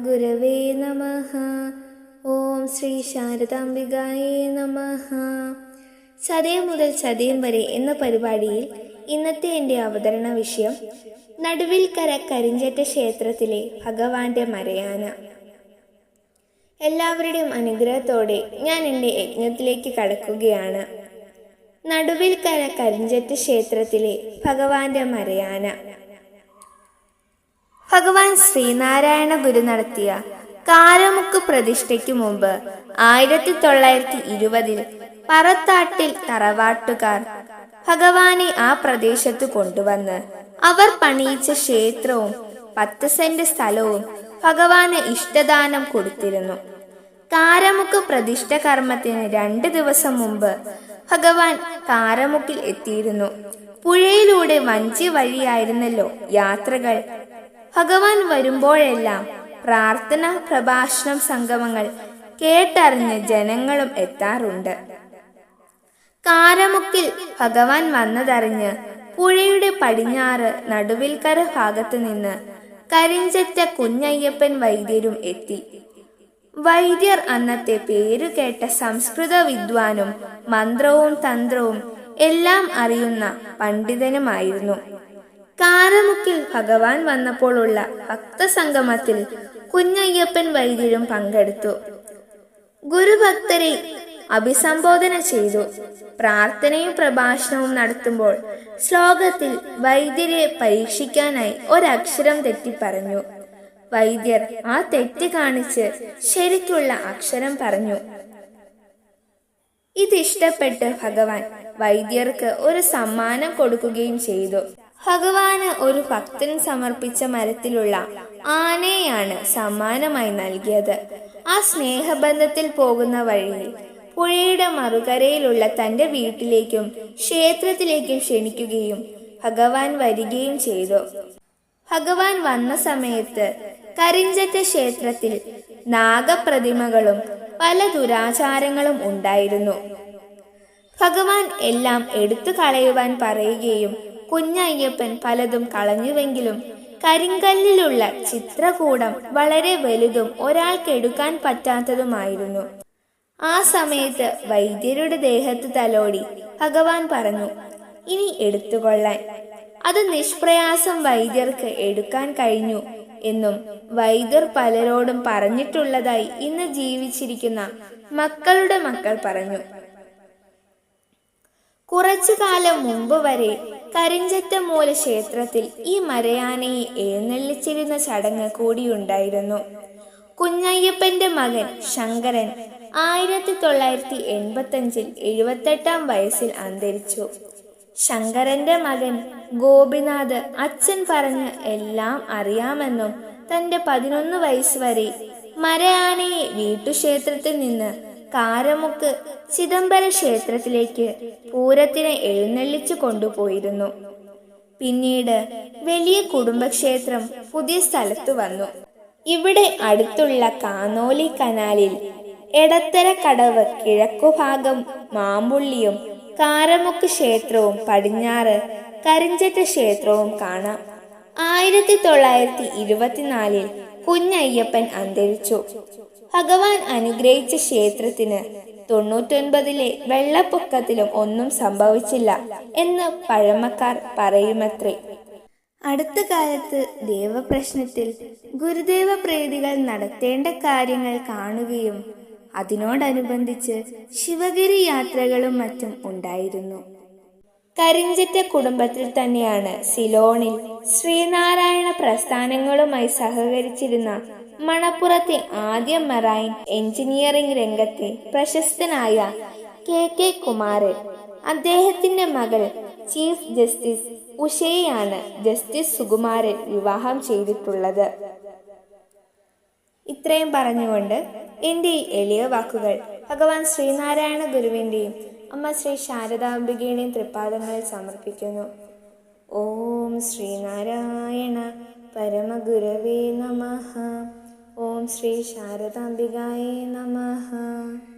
പരമഗുരവേ നമ ഓം ശ്രീ ശാരദാംബികായേ നമ ചതയം മുതൽ ചതയം വരെ എന്ന പരിപാടിയിൽ ഇന്നത്തെ എന്റെ അവതരണ വിഷയം നടുവിൽക്കര കരിഞ്ചറ്റ ക്ഷേത്രത്തിലെ ഭഗവാന്റെ മരയാന. എല്ലാവരുടെയും അനുഗ്രഹത്തോടെ ഞാൻ എന്റെ യജ്ഞത്തിലേക്ക് കടക്കുകയാണ്. നടുവിൽക്കര കരിഞ്ചറ്റ ക്ഷേത്രത്തിലെ ഭഗവാന്റെ മരയാന. ഭഗവാൻ ശ്രീനാരായണ ഗുരു നടത്തിയ കാരമുക്ക് പ്രതിഷ്ഠയ്ക്കു മുമ്പ് ആയിരത്തി തൊള്ളായിരത്തി ഇരുപതിൽ പറത്താട്ടിൽ തറവാട്ടുകാർ ഭഗവാനെ ആ പ്രദേശത്ത് കൊണ്ടുവന്ന് അവർ പണിയിച്ച ക്ഷേത്രവും പത്ത് സെന്റ് സ്ഥലവും ഭഗവാന് ഇഷ്ടദാനം കൊടുത്തിരുന്നു. കാരമുക്ക് പ്രതിഷ്ഠ കർമ്മത്തിന് രണ്ട് ദിവസം മുമ്പ് ഭഗവാൻ കാരമുക്കിൽ എത്തിയിരുന്നു. പുഴയിലൂടെ വഞ്ചി വഴിയായിരുന്നല്ലോ യാത്രകൾ. ഭഗവാൻ വരുമ്പോഴെല്ലാം പ്രാർത്ഥന പ്രഭാഷണം സംഗമങ്ങൾ കേട്ടറിഞ്ഞ് ജനങ്ങളും എത്താറുണ്ട്. കാരമുക്കിൽ ഭഗവാൻ വന്നതറിഞ്ഞ് പുഴയുടെ പടിഞ്ഞാറ് നടുവിൽക്കര ഭാഗത്തു നിന്ന് കരിഞ്ചറ്റ കുഞ്ഞയ്യപ്പൻ വൈദ്യരും എത്തി. വൈദ്യർ അന്നത്തെ പേരുകേട്ട സംസ്കൃത വിദ്വാനും മന്ത്രവും തന്ത്രവും എല്ലാം അറിയുന്ന പണ്ഡിതനുമായിരുന്നു. കാരമുക്കിൽ ഭഗവാൻ വന്നപ്പോഴുള്ള ഭക്തസംഗമത്തിൽ കുഞ്ഞയ്യപ്പൻ വൈദ്യരും പങ്കെടുത്തു. ഗുരുഭക്തരെ അഭിസംബോധന ചെയ്തു. പ്രാർത്ഥനയും പ്രഭാഷണവും നടത്തുമ്പോൾ ശ്ലോകത്തിൽ വൈദ്യരെ പരീക്ഷിക്കാനായി ഒരക്ഷരം തെറ്റി പറഞ്ഞു വൈദ്യർ ആ തെറ്റ് കാണിച്ച് ശരിക്കുള്ള അക്ഷരം പറഞ്ഞു. ഇതിഷ്ടപ്പെട്ട് ഭഗവാൻ വൈദ്യർക്ക് ഒരു സമ്മാനം കൊടുക്കുകയും ചെയ്തു. ഭഗവാന് ഒരു ഭക്തൻ സമർപ്പിച്ച മരത്തിലുള്ള ആനയാണ് സമ്മാനമായി നൽകിയത്. ആ സ്നേഹബന്ധത്തിൽ പോകുന്ന വഴിയിൽ പുഴയുടെ മറുകരയിലുള്ള തന്റെ വീട്ടിലേക്കും ക്ഷേത്രത്തിലേക്കും ക്ഷണിക്കുകയും ഭഗവാൻ വരികയും ചെയ്തു. ഭഗവാൻ വന്ന സമയത്ത് കരിഞ്ചറ്റ ക്ഷേത്രത്തിൽ നാഗപ്രതിമകളും പല ദുരാചാരങ്ങളും ഉണ്ടായിരുന്നു. ഭഗവാൻ എല്ലാം എടുത്തു കളയുവാൻ പറയുകയും കുഞ്ഞയ്യപ്പൻ പലതും കളഞ്ഞുവെങ്കിലും കരിങ്കല്ലിലുള്ള ചിത്രകൂടം വളരെ വലുതും ഒരാൾക്ക് എടുക്കാൻ പറ്റാത്തതുമായിരുന്നു. ആ സമയത്ത് വൈദ്യരുടെ ദേഹത്ത് തലോടി ഭഗവാൻ പറഞ്ഞു ഇനി എടുത്തുകൊള്ളാൻ. അത് നിഷ്പ്രയാസം വൈദ്യർക്ക് എടുക്കാൻ കഴിഞ്ഞു എന്നും വൈദ്യർ പലരോടും പറഞ്ഞിട്ടുള്ളതായി ഇന്ന് ജീവിച്ചിരിക്കുന്ന മക്കളുടെ മക്കൾ പറഞ്ഞു. കുറച്ചു കാലം മുമ്പ് വരെ കരിഞ്ചത്തമൂല ക്ഷേത്രത്തിൽ ഈ മരയാനയെ എഴുന്നള്ളിച്ചിരുന്ന ചടങ്ങ് കൂടിയുണ്ടായിരുന്നു. കുഞ്ഞയ്യപ്പന്റെ മകൻ ശങ്കരൻ ആയിരത്തി തൊള്ളായിരത്തി എൺപത്തഞ്ചിൽ എഴുപത്തെട്ടാം വയസ്സിൽ അന്തരിച്ചു. ശങ്കരന്റെ മകൻ ഗോപിനാഥ് അച്ഛൻ പറഞ്ഞ് എല്ലാം അറിയാമെന്നും തന്റെ പതിനൊന്ന് വയസ്സ് വരെ മരയാനയെ വീട്ടുക്ഷേത്രത്തിൽ നിന്ന് കാരമുക്ക് ചിദംബര ക്ഷേത്രത്തിലേക്ക് പൂരത്തിനെ എഴുന്നള്ളിച്ചു കൊണ്ടുപോയിരുന്നു. പിന്നീട് വലിയ കുടുംബക്ഷേത്രം പുതിയ സ്ഥലത്തു വന്നു. ഇവിടെ അടുത്തുള്ള കാനോലി കനാലിൽ എടത്തര കടവ് കിഴക്കുഭാഗം മാമ്പുള്ളിയും കാരമുക്ക് ക്ഷേത്രവും പടിഞ്ഞാറ് കരിഞ്ചറ്റ ക്ഷേത്രവും കാണാം. ആയിരത്തി തൊള്ളായിരത്തി ഇരുപത്തിനാലിൽ കുഞ്ഞയ്യപ്പൻ അന്തരിച്ചു. ഭഗവാൻ അനുഗ്രഹിച്ച ക്ഷേത്രത്തിന് തൊണ്ണൂറ്റൊൻപതിലെ വെള്ളപ്പൊക്കത്തിലും ഒന്നും സംഭവിച്ചില്ല എന്ന് പഴമക്കാർ പറയുമത്രേ. അടുത്ത കാലത്ത് ദേവപ്രശ്നത്തിൽ ഗുരുദേവ പ്രീതികൾ നടത്തേണ്ട കാര്യങ്ങൾ കാണുകയും അതിനോടനുബന്ധിച്ച് ശിവഗിരി യാത്രകളും മറ്റും ഉണ്ടായിരുന്നു. കരിഞ്ചറ്റ കുടുംബത്തിൽ തന്നെയാണ് സിലോണിൽ ശ്രീനാരായണ പ്രസ്ഥാനങ്ങളുമായി സഹകരിച്ചിരുന്ന മണപ്പുറത്തെ ആദ്യ മറൈൻ എഞ്ചിനീയറിംഗ് രംഗത്തെ പ്രശസ്തനായ കെ കെ കുമാരൻ അദ്ദേഹത്തിന്റെ മകൾ ചീഫ് ജസ്റ്റിസ് ഉഷയെയാണ് ജസ്റ്റിസ് സുകുമാരൻ വിവാഹം ചെയ്തിട്ടുള്ളത്. ഇത്രയും പറഞ്ഞുകൊണ്ട് എന്റെ ഈ എളിയ വാക്കുകൾ ഭഗവാൻ ശ്രീനാരായണ ഗുരുവിന്റെയും അമ്മ ശ്രീ ശാരദാംബികയുടെ തൃപ്പാദങ്ങളിൽ സമർപ്പിക്കുന്നു. ഓം ശ്രീനാരായണ പരമഗുരവേ നമ. ഓം ശ്രീ ശാരദാംബികായേ നമഃ.